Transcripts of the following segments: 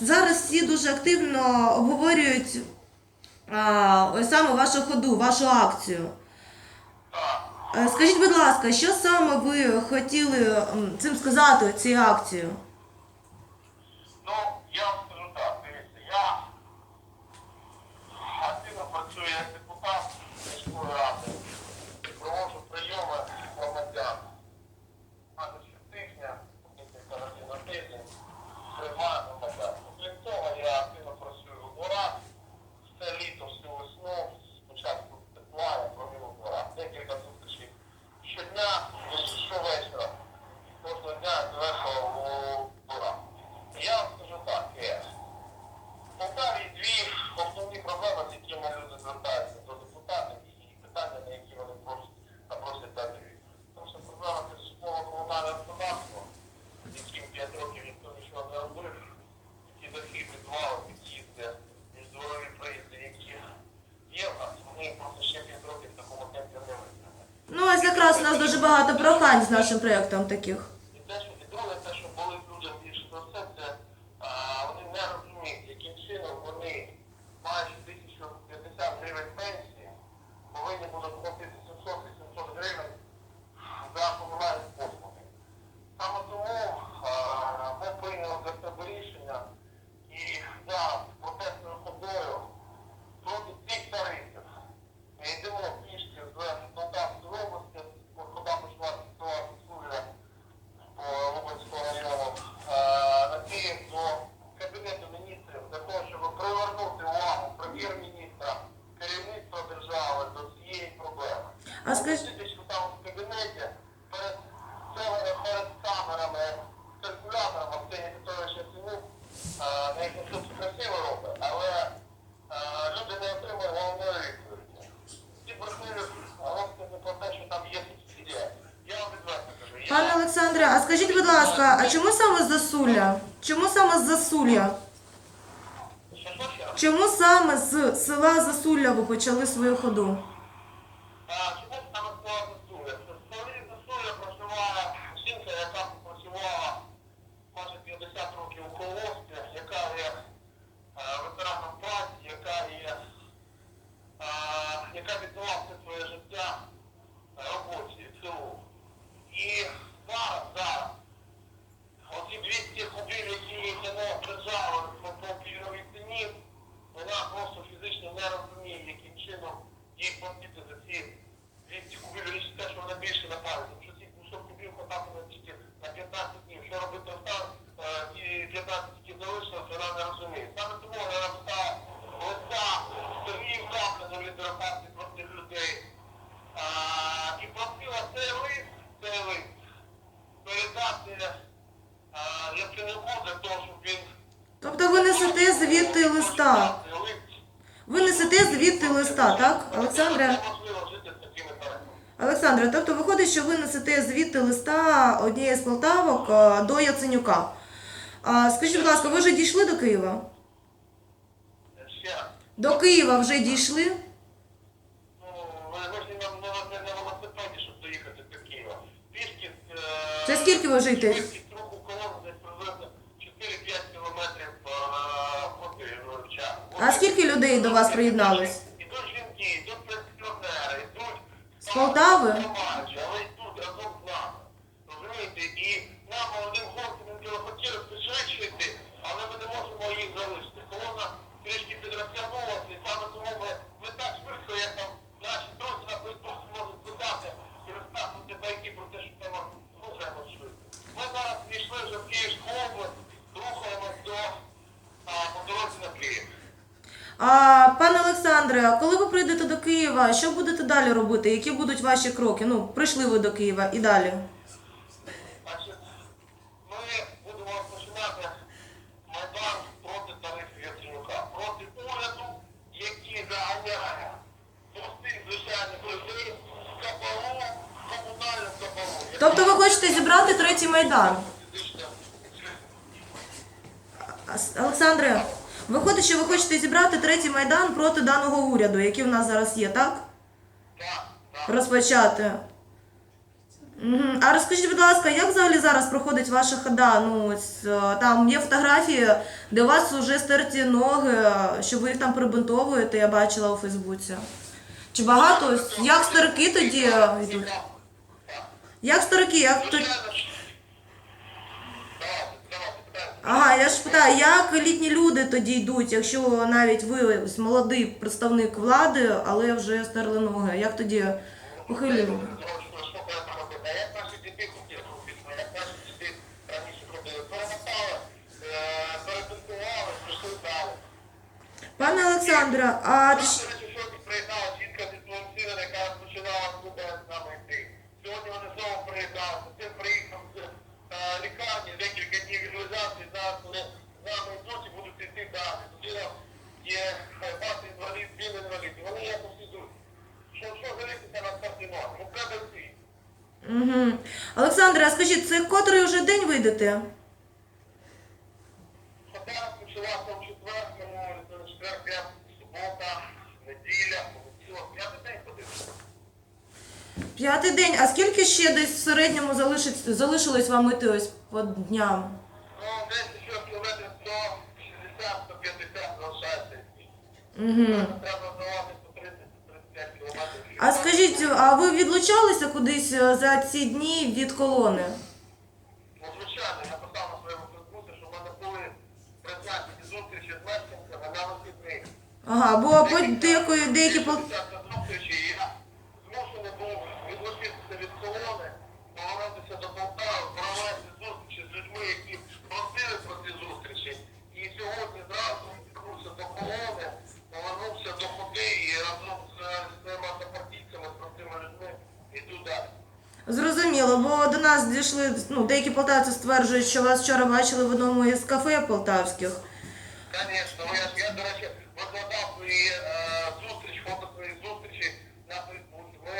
Зараз всі дуже активно обговорюють ось саме вашу ходу, вашу акцію. Е, скажіть, будь ласка, що саме ви хотіли цим сказати цією акцією? прохань з нашим проєктом таких? А скажіть, Пане Олександре, а скажіть, будь ласка, а чому саме з Засуля? Чому саме з Засуля? Чому саме з села Засуля ви почали свою ходу? за, так? Олександра? Олександра, тобто виходить, що ви несете звідти листа однієї з Полтавок е, до Яценюка. Скажіть, будь ласка, ви вже дійшли до Києва? До Києва вже дійшли? Це скільки ви вже йти? А скільки людей до вас приєдналось? voltava? Олександре, коли ви прийдете до Києва, що будете далі робити? Які будуть ваші кроки? Ну, прийшли ви до Києва і далі. Ми будемо розпочинати майдан проти тарифів Яценюка, проти уряду, який заганяє простих звичайних людей в кабалу, в. Тобто ви хочете зібрати третій майдан? Олександре. Виходить, що ви хочете зібрати третій майдан проти даного уряду, який в нас зараз є, так? Розпочати. А розкажіть, будь ласка, як взагалі зараз проходить ваша хода? Ну, ось, е, Там є фотографії, де у вас вже стерті ноги, е, що ви їх там прибунтовуєте, я бачила у Фейсбуці. Чи багато? Як старики тоді е, йдуть? Як старики? як ну, тоді? Ага, я ж питаю, як літні люди тоді йдуть, якщо навіть ви ось молодий представник влади, але вже стерли ноги, як тоді? Перемотали, е. Пане Олександре, а сьогодні приїхала жінка Інфлюенсіна, яка починала з нами йти. Сьогодні вони знову приїхали. Це е, лікарні, декілька днів відлежавши, зараз коли нами йдуть і будуть йти далі. Тоді є е, бати інвалід, він інвалід. Вони якось ідуть. Що, що жалітися на кардинал? Ну, треба йти. Угу. Олександре, а скажіть, це котрий вже день вийдете? П'ятий день, а скільки ще десь в середньому залишить- залишилось вам іти ось по дням? Ну, десь ще кілометрів до 60, залишається. Угу. А скажіть, а ви відлучалися кудись е, за ці дні від колони? Ну, звичайно, я писав на своєму Фейсбуці, що в мене були призначені зустрічі з мешканцями на вихідних. Ага, бо по- деякі, деякі, пол- Зрозуміло, бо до нас дійшли, ну, деякі полтавці стверджують, що вас вчора бачили в одному із кафе полтавських. Звісно, ну, я, я, до речі, викладав свої е, зустріч, фото своїх зустрічей на Фейсбуці. Ми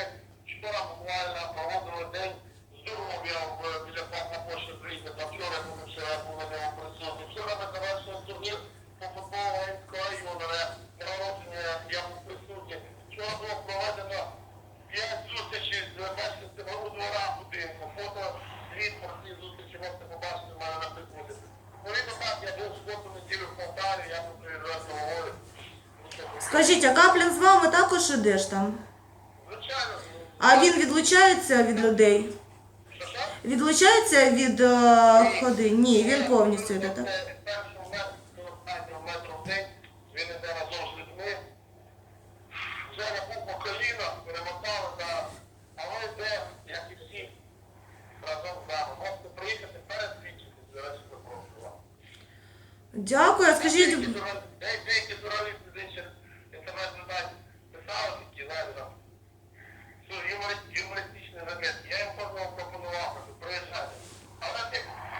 вчора буквально проводили день здоров'я в- біля парка Пошти України. Там вчора ми вчора були на ньому присутні. Вчора ми завершили турнір по футболу Гаїнського району, де народження я був присутній. Вчора було проведено п'ять зустрічей з мешканцями у двора будинку. Фото звіт про ці зустрічі можете побачити в мене на Фейсбуці. Відповідно так, я був в суботу неділю в Полтаві, я буду відразу говорю. Скажіть, а Каплін з вами також ідеш там? Звичайно, А він відлучається від людей? Відлучається від е, ходи? Ні, він повністю йде, так? Він іде разом з людьми. Був по коліна, перемотали, та, але йде, як і всі, разом з нами. Можете приїхати перед свідчити, до речі. Дякую, а скажіть. Деякі журнали- де- Деякі журналісти десь через інтернет видань писали такі, знаєте, там, що юмори- Я їм кожного пропонував, кажу, приїжджайте. Але це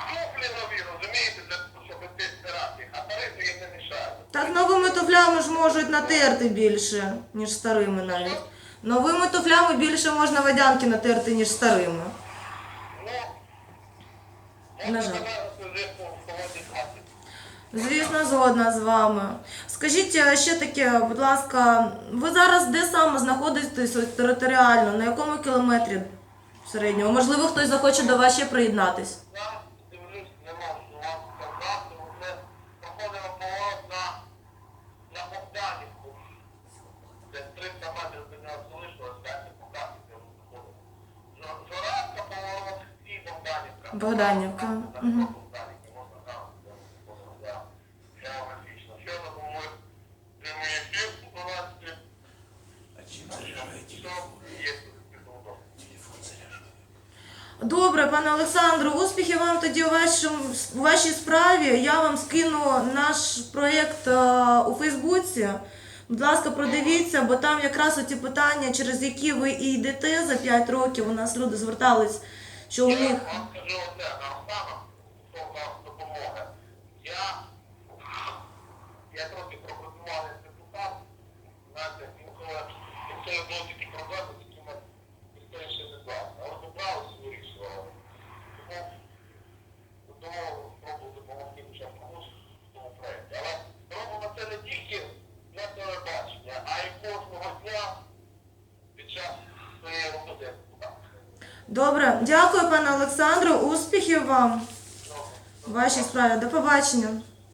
туфлі розумієте, для того, щоб ти стирати а тарифи їм не мішають. Так новими туфлями ж можуть натерти більше, ніж старими навіть. Новими туфлями більше можна водянки натерти, ніж старими. Ну, На жаль. Звісно, згодна з вами. Скажіть е, ще таке, будь ласка, ви зараз де саме знаходитесь ось територіально? На якому кілометрі в середньому? Можливо, хтось захоче до вас ще приєднатись. Зараз дивлюсь, не можу вам сказати, ми проходимо поворот на, на Богданівку. Десь 300 метрів до нього залишилось, дайте показати, де ми знаходимо. Жорадка, поворот і Богданівка. Богданівка, Так, мгм. Богданівка, можна там, де ми знаходимо, да. Географічно. Що ми були прямий ефір у 12. Що є тут удобно. Добре, пане Олександру, успіхів вам тоді у, вашому, у вашій справі. Я вам скину наш проєкт е, у Фейсбуці. Будь ласка, продивіться, бо там якраз оті питання, через які ви і йдете за 5 років. У нас люди звертались, що у них. Олександру. Успіхів вам вашій справі. До побачення.